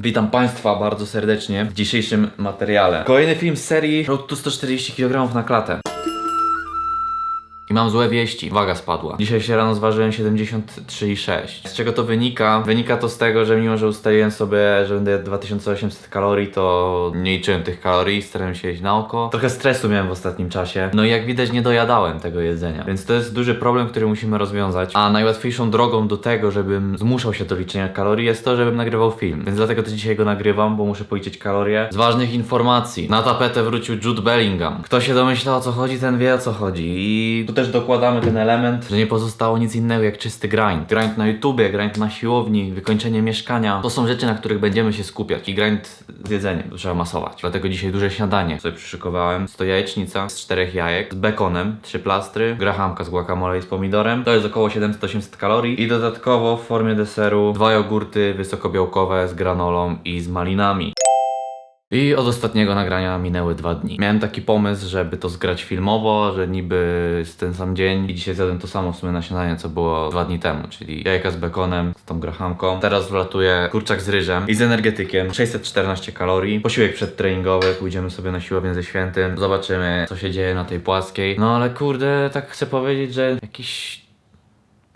Witam Państwa bardzo serdecznie w dzisiejszym materiale. Kolejny film z serii Road to 140 kg na klatę. Mam złe wieści, waga spadła. Dzisiaj się rano zważyłem 73,6. Z czego to wynika? Wynika to z tego, że mimo, że ustaliłem sobie, że będę jadł 2800 kalorii, to nie liczyłem tych kalorii, starałem się jeść na oko. Trochę stresu miałem w ostatnim czasie. No i jak widać nie dojadałem tego jedzenia. Więc to jest duży problem, który musimy rozwiązać. A najłatwiejszą drogą do tego, żebym zmuszał się do liczenia kalorii jest to, żebym nagrywał film. Więc dlatego też dzisiaj go nagrywam, bo muszę policzyć kalorie. Z ważnych informacji. Na tapetę wrócił Jude Bellingham. Kto się domyśla o co chodzi, ten wie o co chodzi. I tu też dokładamy ten element, że nie pozostało nic innego jak czysty grind. Grind na YouTubie, grind na siłowni, wykończenie mieszkania. To są rzeczy, na których będziemy się skupiać. I grind z jedzeniem trzeba masować. Dlatego dzisiaj duże śniadanie sobie przyszykowałem. To jajecznica z czterech jajek, z bekonem, trzy plastry, grahamka z guacamole i z pomidorem. To jest około 700-800 kalorii. I dodatkowo w formie deseru dwa jogurty wysokobiałkowe z granolą i z malinami. I od ostatniego nagrania minęły dwa dni. Miałem taki pomysł, żeby to zgrać filmowo, że niby jest ten sam dzień i dzisiaj zjadłem to samo w sumie na śniadanie, co było dwa dni temu, czyli jajka z bekonem, z tą grahamką. Teraz wlatuje kurczak z ryżem i z energetykiem, 614 kalorii. Posiłek przedtreningowy, pójdziemy sobie na siłownię ze świętym, zobaczymy co się dzieje na tej płaskiej. No ale kurde, tak chcę powiedzieć, że jakiś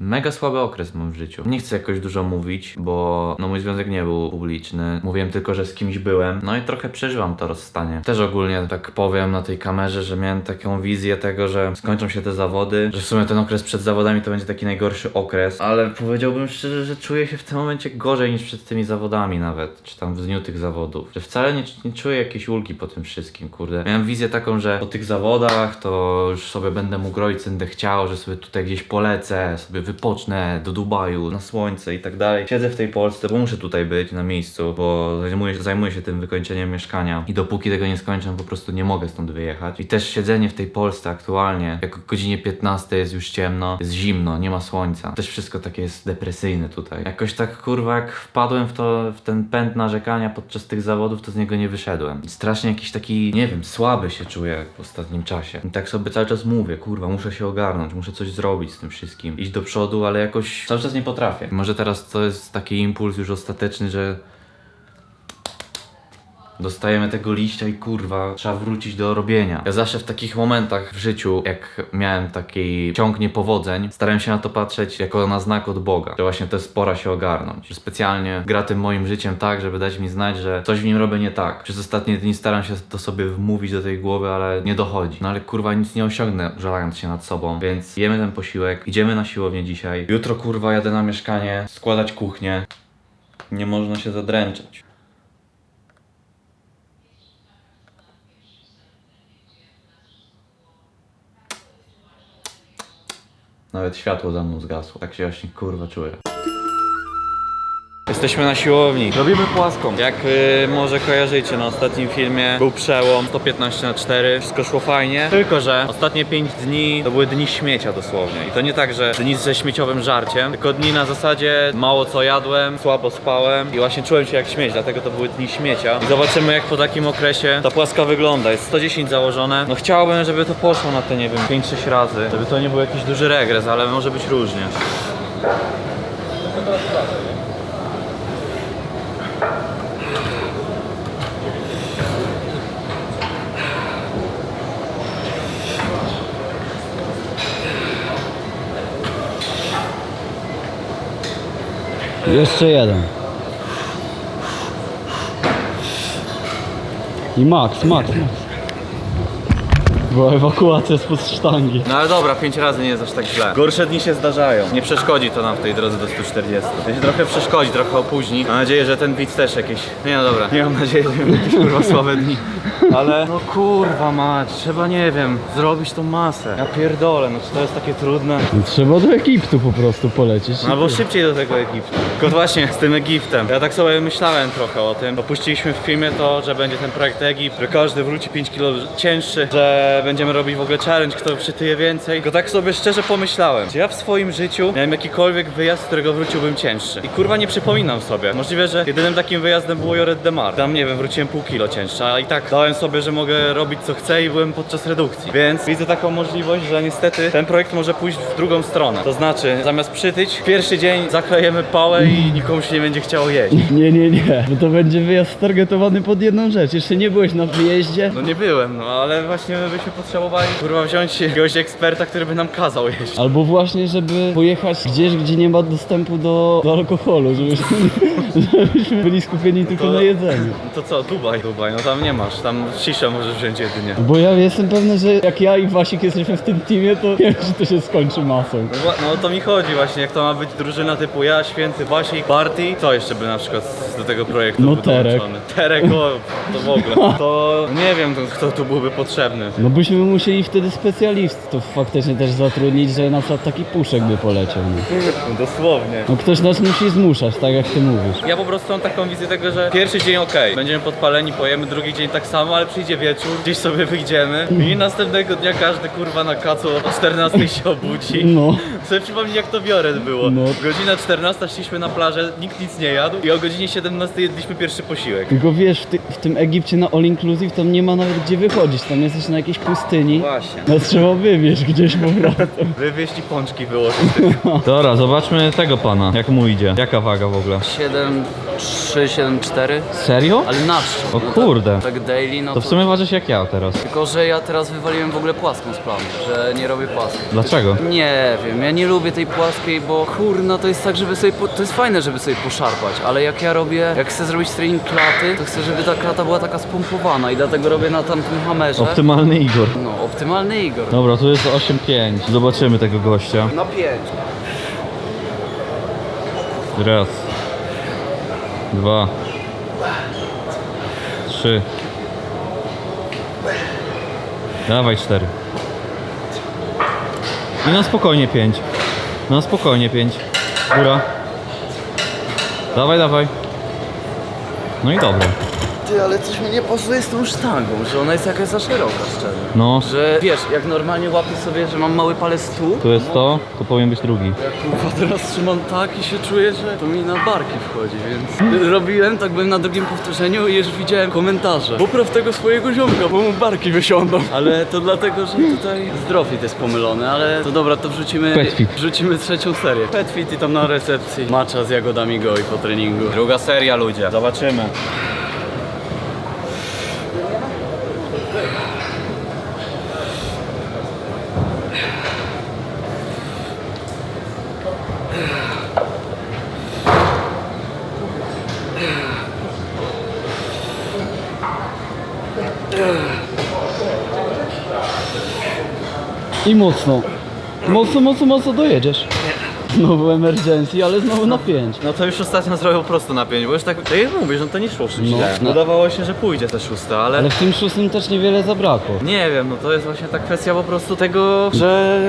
Mega słaby okres mam w życiu. Nie chcę jakoś dużo mówić, bo no mój związek nie był publiczny. Mówiłem tylko, że z kimś byłem. No i trochę przeżywam to rozstanie. Też ogólnie tak powiem na tej kamerze, że miałem taką wizję tego, że skończą się te zawody, że w sumie ten okres przed zawodami to będzie taki najgorszy okres, ale powiedziałbym szczerze, że czuję się w tym momencie gorzej niż przed tymi zawodami nawet, czy tam w dniu tych zawodów. Że wcale nie, nie czuję jakiejś ulgi po tym wszystkim, kurde. Miałem wizję taką, że po tych zawodach to już sobie będę mógł robić będę chciał, że sobie tutaj gdzieś polecę, sobie wypocznę do Dubaju, na słońce i tak dalej. Siedzę w tej Polsce, bo muszę tutaj być na miejscu, bo zajmuję, zajmuję się tym wykończeniem mieszkania i dopóki tego nie skończę, po prostu nie mogę stąd wyjechać. I też siedzenie w tej Polsce aktualnie, jak o godzinie 15 jest już ciemno, jest zimno, nie ma słońca. Też wszystko takie jest depresyjne tutaj. Jakoś tak kurwa, jak wpadłem w to, w ten pęd narzekania podczas tych zawodów, to z niego nie wyszedłem. Strasznie jakiś taki, nie wiem, słaby się czuję w ostatnim czasie. I tak sobie cały czas mówię, kurwa, muszę się ogarnąć, muszę coś zrobić z tym wszystkim. Iść do przodu, ale jakoś cały czas nie potrafię. Może teraz to jest taki impuls już ostateczny, że Dostajemy tego liścia i kurwa, trzeba wrócić do robienia. Ja zawsze w takich momentach w życiu, jak miałem taki ciąg niepowodzeń, starałem się na to patrzeć jako na znak od Boga, że właśnie to jest pora się ogarnąć. Specjalnie gra tym moim życiem tak, żeby dać mi znać, że coś w nim robię nie tak. Przez ostatnie dni staram się to sobie wmówić do tej głowy, ale nie dochodzi. No ale kurwa nic nie osiągnę, żalając się nad sobą. Więc jemy ten posiłek, idziemy na siłownię dzisiaj. Jutro kurwa jadę na mieszkanie, składać kuchnię. Nie można się zadręczać. Nawet światło za mną zgasło. Tak się właśnie kurwa czuję. Jesteśmy na siłowni. Robimy płaską. Jak y, może kojarzycie, na ostatnim filmie był przełom 115 na 4. Wszystko szło fajnie. Tylko, że ostatnie 5 dni to były dni śmiecia dosłownie. I to nie tak, że dni ze śmieciowym żarciem, tylko dni na zasadzie mało co jadłem, słabo spałem i właśnie czułem się jak śmieć, dlatego to były dni śmiecia. I zobaczymy jak po takim okresie ta płaska wygląda. Jest 110 założone. No chciałbym, żeby to poszło na te, nie wiem, 5-6 razy. Żeby to nie był jakiś duży regres, ale może być różnie. Jeszcze jeden. I max, max, max. Była ewakuacja spod sztangi. No ale dobra, pięć razy nie jest aż tak źle. Gorsze dni się zdarzają. Nie przeszkodzi to nam w tej drodze do 140. To się trochę przeszkodzi, trochę opóźni. Mam nadzieję, że ten widz też jakieś... Nie no dobra, nie mam nadziei, że jakieś kurwa słabe dni. Ale no kurwa mać, trzeba nie wiem, zrobić tą masę. Ja pierdolę, no czy to jest takie trudne? Trzeba do Egiptu po prostu polecieć. No albo szybciej do tego Egiptu. Tylko właśnie z tym Egiptem. Ja tak sobie myślałem trochę o tym. Opuściliśmy w filmie to, że będzie ten projekt Egipt, że każdy wróci 5 kg cięższy, że będziemy robić w ogóle challenge, kto przytyje więcej. Tylko tak sobie szczerze pomyślałem, czy ja w swoim życiu miałem jakikolwiek wyjazd, z którego wróciłbym cięższy. I kurwa nie przypominam sobie. Możliwe, że jedynym takim wyjazdem było Joret de Mar. Tam nie wiem, wróciłem pół kilo cięższy, a i tak dałem sobie, że mogę robić co chcę i byłem podczas redukcji. Więc widzę taką możliwość, że niestety ten projekt może pójść w drugą stronę. To znaczy, zamiast przytyć, w pierwszy dzień zaklejemy pałę i nikomu się nie będzie chciało jeść. Nie, nie, nie, bo to będzie wyjazd targetowany pod jedną rzecz. Jeszcze nie byłeś na wyjeździe. No nie byłem, no ale właśnie my byśmy potrzebowali kurwa wziąć jakiegoś eksperta, który by nam kazał jeść. Albo właśnie, żeby pojechać gdzieś, gdzie nie ma dostępu do, do alkoholu, żebyśmy, żebyśmy byli skupieni tylko To- na jedzeniu. To co, Dubaj? Dubaj, no tam nie masz, tam ciszę możesz wziąć jedynie. Bo ja jestem pewny, że jak ja i Wasik jesteśmy w tym teamie, to wiem, że to się skończy masą. No, wła- no o to mi chodzi właśnie, jak to ma być drużyna typu ja, Święty, Wasik, Barty, co jeszcze by na przykład do tego projektu No był Terek. dołączony? Terek, o, to w ogóle. To nie wiem, to, kto tu byłby potrzebny. No byśmy musieli wtedy specjalistów faktycznie też zatrudnić, że na przykład taki puszek by poleciał. No. Dosłownie. no ktoś nas musi zmuszać, tak jak ty mówisz. Ja po prostu mam taką wizję tego, że pierwszy dzień ok, będziemy podpaleni, pojemy, drugi dzień tak samo, ale przyjdzie wieczór, gdzieś sobie wyjdziemy i następnego dnia każdy kurwa na kacu o 14 się obudzi. No. Sobie przypomnij jak to Bioret było. No. Godzina 14 szliśmy na plażę, nikt nic nie jadł i o godzinie 17 jedliśmy pierwszy posiłek. Tylko wiesz, w, ty, w tym Egipcie na all inclusive tam nie ma nawet gdzie wychodzić, tam jesteś na jakiejś pustyni. Właśnie. Nas trzeba wywieźć gdzieś powrotem. Wywieźć i pączki wyłożyć. Dobra, zobaczmy tego pana, jak mu idzie. Jaka waga w ogóle? 7, 3, 7, 4, Serio? ale na. O No kurde. Tak, tak daily, no To to, w sumie ważysz jak ja teraz. Tylko, że ja teraz wywaliłem w ogóle płaską z planu, że nie robię płaskiej. Dlaczego? Nie wiem, ja nie lubię tej płaskiej, bo kurna to jest tak, żeby sobie, po, to jest fajne, żeby sobie poszarpać, ale jak ja robię, jak chcę zrobić trening klaty, to chcę, żeby ta klata była taka spompowana i dlatego robię na tamtym hamerze. Optymalny Igor. no, optymalny Igor. Dobra, tu jest 8,5. Zobaczymy tego gościa. Na 5. Raz. Dwa. Trzy. Dawaj cztery. I na spokojnie pięć. Na spokojnie pięć. Góra. Dawaj, dawaj. No i dobra. Ty, ale coś mi nie pasuje z tą sztangą, że ona jest jakaś za szeroka, szczerze. No, Że wiesz, jak normalnie łapię sobie, że mam mały palec tu, tu jest to, tu powinien być drugi. Kurwa, teraz trzymam tak i się czuję, że to mi na barki wchodzi, więc robiłem, tak byłem na drugim powtórzeniu i już widziałem komentarze. Popraw tego swojego ziomka, bo mu barki wysiądą. Ale to dlatego, że tutaj zdrowit jest pomylony, ale to dobra, to wrzucimy, Petfit. wrzucimy trzecią serię. Petfit i tam na recepcji macza z jagodami go i po treningu. Druga seria ludzie, zobaczymy. I mocno. Mocno, mocno, mocno dojedziesz. Znowu emergency, ale znowu na 5. No to już ostatnio zrobił prosto na pięć, bo już tak, tak jak mówisz, no to nie szło No. źle. No. Wydawało się, że pójdzie te szóste, ale... Ale w tym szóstym też niewiele zabrakło. Nie wiem, no to jest właśnie ta kwestia po prostu tego, że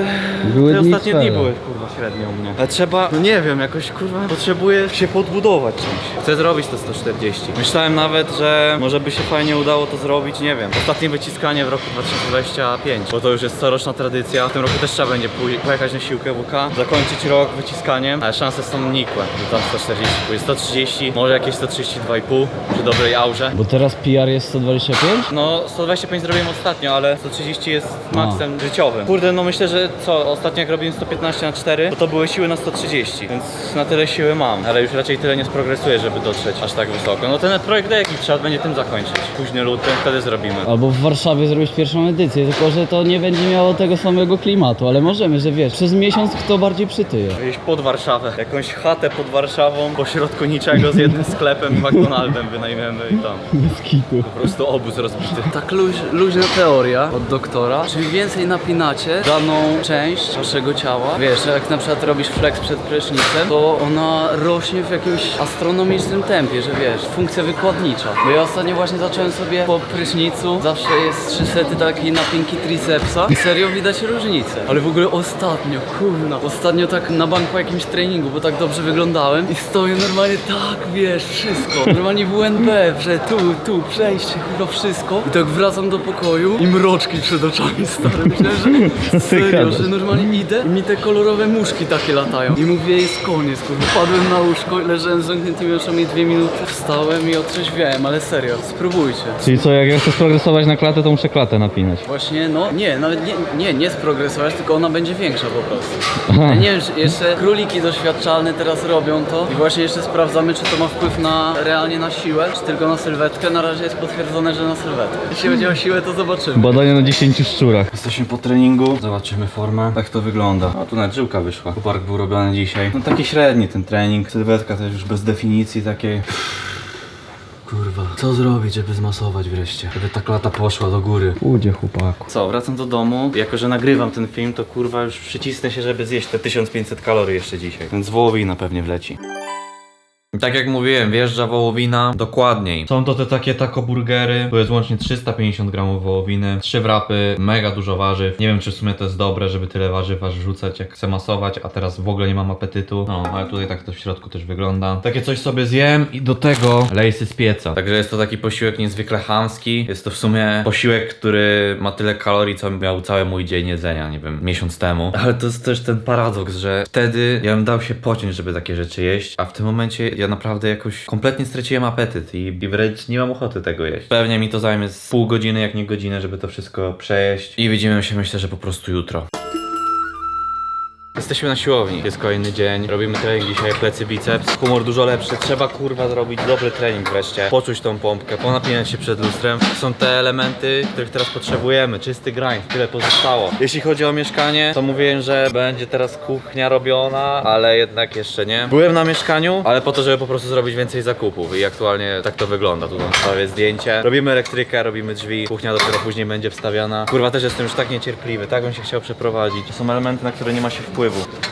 Były te dni ostatnie dni twoje. były kurwa średnio u mnie. Ale trzeba, no nie wiem, jakoś kurwa potrzebuję się podbudować czymś. Chcę zrobić to 140. Myślałem nawet, że może by się fajnie udało to zrobić, nie wiem. Ostatnie wyciskanie w roku 2025, bo to już jest coroczna tradycja. W tym roku też trzeba będzie pojechać na siłkę WK, zakończyć rok wyciskaniem, ale szanse są nikłe, że tam 140 pójdzie. 130, może jakieś 132,5 przy dobrej aurze. Bo teraz PR jest 125? No, 125 zrobiłem ostatnio, ale 130 jest maksem życiowym. Kurde, no myślę, że co, ostatnio jak robiłem 115 na 4, to to były siły na 130, więc na tyle siły mam, ale już raczej tyle nie sprogresuję, żeby dotrzeć aż tak wysoko. No ten projekt jaki trzeba będzie tym zakończyć. Późny luty, wtedy zrobimy. Albo w Warszawie zrobić pierwszą edycję, tylko że to nie będzie miało tego samego klimatu, ale możemy, że wiesz, przez miesiąc kto bardziej przytyje. Gdzieś pod Warszawę, jakąś chatę pod Warszawą, pośrodku niczego z jednym sklepem i McDonaldem wynajmiemy i tam. Bez kitu. Po prostu obóz rozbity. Tak luź, luźna teoria od doktora. Czym więcej napinacie daną część waszego ciała, wiesz, że jak na przykład robisz flex przed prysznicem, to ona rośnie w jakimś astronomicznym tempie, że wiesz, funkcja wykładnicza. Bo ja ostatnio właśnie zacząłem sobie po prysznicu, zawsze jest trzy sety takiej napinki tricepsa i serio widać różnicę. Ale w ogóle ostatnio, kurna, ostatnio tak na bank po jakimś treningu, bo tak dobrze wyglądałem i stoję normalnie tak, wiesz, wszystko. Normalnie WNB, że tu, tu, przejście, chyba wszystko. I tak wracam do pokoju i mroczki przed oczami, stary. Myślałem, że serio, że normalnie idę i mi te kolorowe muszki takie latają. I mówię, jest koniec, kurwa. Padłem na łóżko, leżałem z zamkniętymi oczami dwie minuty, wstałem i otrzeźwiałem, ale serio, spróbujcie. Czyli co, jak ja chcę sprogresować na klatę, to muszę klatę napinać. Właśnie, no nie, nawet nie, nie, nie sprogresować, tylko ona będzie większa po prostu. Ja nie wiem, czy jeszcze króliki doświadczalne teraz robią to i właśnie jeszcze sprawdzamy, czy to ma wpływ na realnie na siłę, czy tylko na sylwetkę. Na razie jest potwierdzone, że na sylwetkę. Jeśli chodzi o siłę, to zobaczymy. Badania na 10 szczurach. Jesteśmy po treningu, zobaczymy formę. Tak to wygląda. A tu nawet żyłka wyszła. Kupark był robiony dzisiaj. No taki średni ten trening. Sylwetka też już bez definicji takiej. Kurwa, co zrobić, żeby zmasować wreszcie? Żeby ta klata poszła do góry. Pójdzie chłopaku. Co, wracam do domu. Jako, że nagrywam ten film, to kurwa już przycisnę się, żeby zjeść te 1500 kalorii jeszcze dzisiaj. Więc wołowina pewnie wleci. Tak jak mówiłem, wjeżdża wołowina dokładniej. Są to te takie taco burgery, tu jest łącznie 350 gramów wołowiny, trzy wrapy, mega dużo warzyw. Nie wiem czy w sumie to jest dobre, żeby tyle warzyw aż rzucać jak chcę masować, a teraz w ogóle nie mam apetytu. No, ale tutaj tak to w środku też wygląda. Takie coś sobie zjem i do tego lejsy z pieca. Także jest to taki posiłek niezwykle chamski. Jest to w sumie posiłek, który ma tyle kalorii, co miał cały mój dzień jedzenia, nie wiem, miesiąc temu. Ale to jest też ten paradoks, że wtedy ja bym dał się pociąć, żeby takie rzeczy jeść, a w tym momencie ja naprawdę jakoś kompletnie straciłem apetyt i, i wręcz nie mam ochoty tego jeść. Pewnie mi to zajmie z pół godziny, jak nie godzinę, żeby to wszystko przejeść. I widzimy się myślę, że po prostu jutro. Jesteśmy na siłowni, jest kolejny dzień, robimy trening dzisiaj, plecy, biceps, humor dużo lepszy, trzeba kurwa zrobić dobry trening wreszcie, poczuć tą pompkę, ponapinać się przed lustrem. Są te elementy, których teraz potrzebujemy, czysty grind, tyle pozostało. Jeśli chodzi o mieszkanie, to mówiłem, że będzie teraz kuchnia robiona, ale jednak jeszcze nie. Byłem na mieszkaniu, ale po to, żeby po prostu zrobić więcej zakupów i aktualnie tak to wygląda, tu mam sobie zdjęcie. Robimy elektrykę, robimy drzwi, kuchnia dopiero później będzie wstawiana. Kurwa też jestem już tak niecierpliwy, tak bym się chciał przeprowadzić. To są elementy, na które nie ma się wpływu wpływu.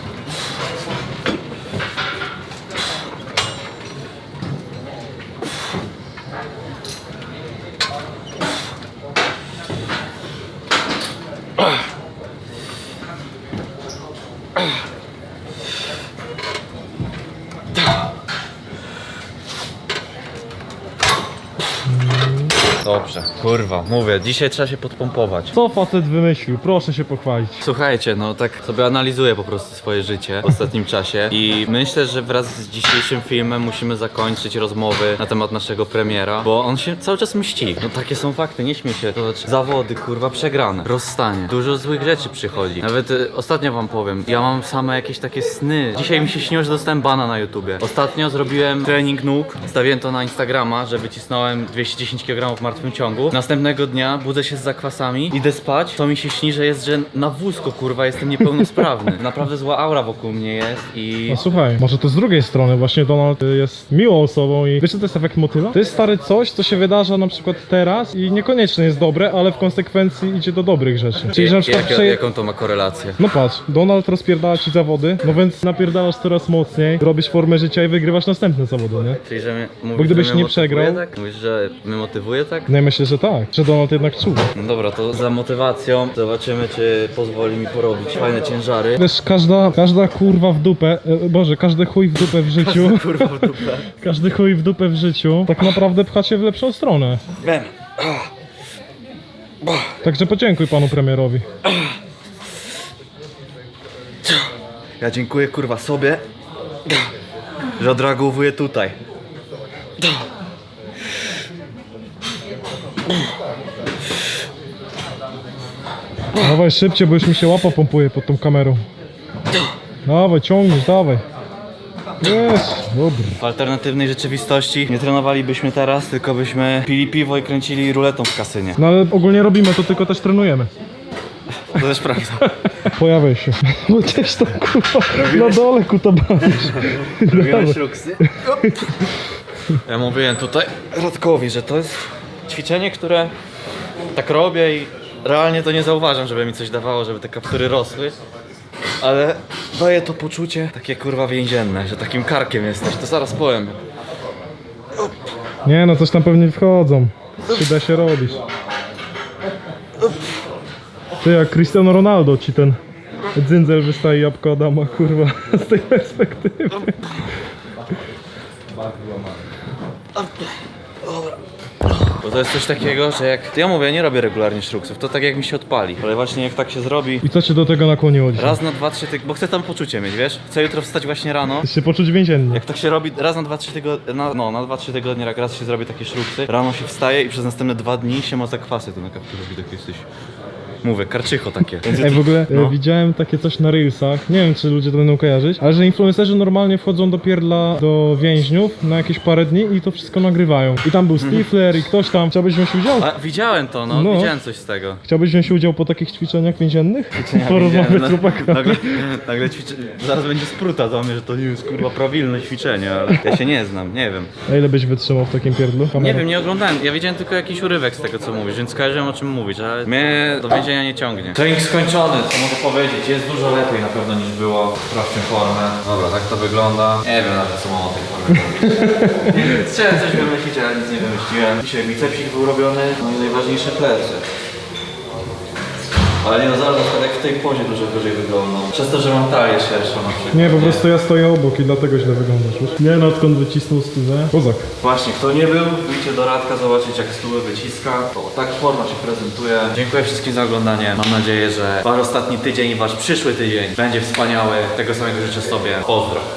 Dobrze, kurwa, mówię, dzisiaj trzeba się podpompować. Co facet wymyślił? Proszę się pochwalić. Słuchajcie, no tak sobie analizuję po prostu swoje życie w ostatnim czasie i myślę, że wraz z dzisiejszym filmem musimy zakończyć rozmowy na temat naszego premiera, bo on się cały czas mści. No takie są fakty, nie śmiej się. To znaczy, zawody, kurwa, przegrane, rozstanie. Dużo złych rzeczy przychodzi. Nawet y, ostatnio wam powiem, ja mam same jakieś takie sny. Dzisiaj mi się śniło, że dostałem bana na YouTubie. Ostatnio zrobiłem trening nóg, stawiłem to na Instagrama, że wycisnąłem 210 kg w martwym ciągu. Następnego dnia budzę się z zakwasami, idę spać, to mi się śni, że jest, że na wózku, kurwa, jestem niepełnosprawny. Naprawdę zła aura wokół mnie jest i... No słuchaj, może to z drugiej strony, właśnie Donald y, jest miłą osobą i wiesz co to jest efekt motyla? To jest stary coś, co się wydarza na przykład teraz i niekoniecznie jest dobre, ale w konsekwencji idzie do dobrych rzeczy. Czyli że na przykład Jak, przeje... jaką to ma korelację? No patrz, Donald rozpierdala ci zawody, no więc napierdalasz coraz mocniej, robisz formę życia i wygrywasz następne zawody, nie? Czyli, że mnie, mówisz, Bo gdybyś że mnie nie motywuje, przegrał- Tak? Mówisz, że mnie motywuje tak? No i myślę, że tak, że Donald jednak czuwa. No dobra, to za motywacją zobaczymy, czy pozwoli mi porobić fajne ciężary. Wiesz, każda, każda kurwa w dupę, e, boże, każdy chuj w dupę w życiu, Kurwa w dupę. każdy chuj w dupę w życiu tak naprawdę pcha cię w lepszą stronę. Wiem. Także podziękuj panu premierowi. Ja dziękuję kurwa sobie, że odreagowuję tutaj. Dawaj szybciej, bo już mi się łapa pompuje pod tą kamerą. Dawaj, ciągniesz, dawaj. Jest, dobry. W alternatywnej rzeczywistości nie trenowalibyśmy teraz, tylko byśmy pili piwo i kręcili ruletą w kasynie. No ale ogólnie robimy to, tylko też trenujemy. To też prawda. Pojawiaj się. Bo gdzieś tam kurwa na dole kutabanisz. Robiłeś ruksy? Ja mówiłem tutaj Radkowi, że to jest ćwiczenie, które tak robię i realnie to nie zauważam, żeby mi coś dawało, żeby te kaptury rosły. Ale daje to poczucie takie kurwa więzienne, że takim karkiem jesteś, to zaraz powiem. Nie no, coś tam pewnie wchodzą. Czy da się robić. Ty jak Cristiano Ronaldo ci ten Dzyndzel wystaje jabłko Adama, kurwa, z tej perspektywy. Bo to jest coś takiego, że jak... Ja mówię, ja nie robię regularnie szruksów, to tak jak mi się odpali. Ale właśnie jak tak się zrobi... I co cię do tego nakłoniło dzisiaj? Raz na dwa, trzy tygodnie, bo chcę tam poczucie mieć, wiesz? Chcę jutro wstać właśnie rano. Chcesz się poczuć więziennie. Jak tak się robi raz na dwa, trzy tygodnie, na, no na dwa, trzy tygodnie, jak raz się zrobi takie szruksy, rano się wstaje i przez następne dwa dni się ma zakwasy tu na kapturze, widok jesteś. Mówię, karczycho takie. Ej, w ogóle e, No. widziałem takie coś na Reelsach, nie wiem czy ludzie to będą kojarzyć, ale że influencerzy normalnie wchodzą do pierdla do więźniów na jakieś parę dni i to wszystko nagrywają. I tam był Stifler i ktoś tam. Chciałbyś wziąć udział? A, widziałem to, no, No. widziałem coś z tego. Chciałbyś wziąć udział po takich ćwiczeniach więziennych? Porozmawiać z chłopakami. Nagle, nagle ćwiczę, zaraz będzie spruta do mnie, że to nie jest kurwa prawilne ćwiczenie, ale ja się nie znam, nie wiem. A ile byś wytrzymał w takim pierdlu? Nie Kamera. wiem, nie oglądałem, ja widziałem tylko jakiś urywek z tego co mówisz, więc skojarzyłem o czym mówisz, ale mnie do więzienia nie ciągnie. Trening skończony, co mogę powiedzieć, jest dużo lepiej na pewno niż było, sprawdźmy formę. Dobra, tak to wygląda. Nie wiem nawet co mam o tej formie mówić. nie wiem, chciałem coś wymyślić, ale nic nie wymyśliłem. Dzisiaj bicepsik był robiony, no i najważniejsze plecy. Ale nie no, zaraz na przykład jak w tej pozie dużo gorzej wyglądam. Przez to, że mam talię szerszą na przykład. Nie, po prostu ja stoję obok i dlatego źle wyglądasz. Już. Nie no, odkąd wycisnął stówę. Kozak. Właśnie, kto nie był, wyjdźcie do Radka zobaczyć jak stóły wyciska. O, tak forma się prezentuje. Dziękuję wszystkim za oglądanie. Mam nadzieję, że wasz ostatni tydzień i wasz przyszły tydzień będzie wspaniały. Tego samego życzę sobie. Pozdro.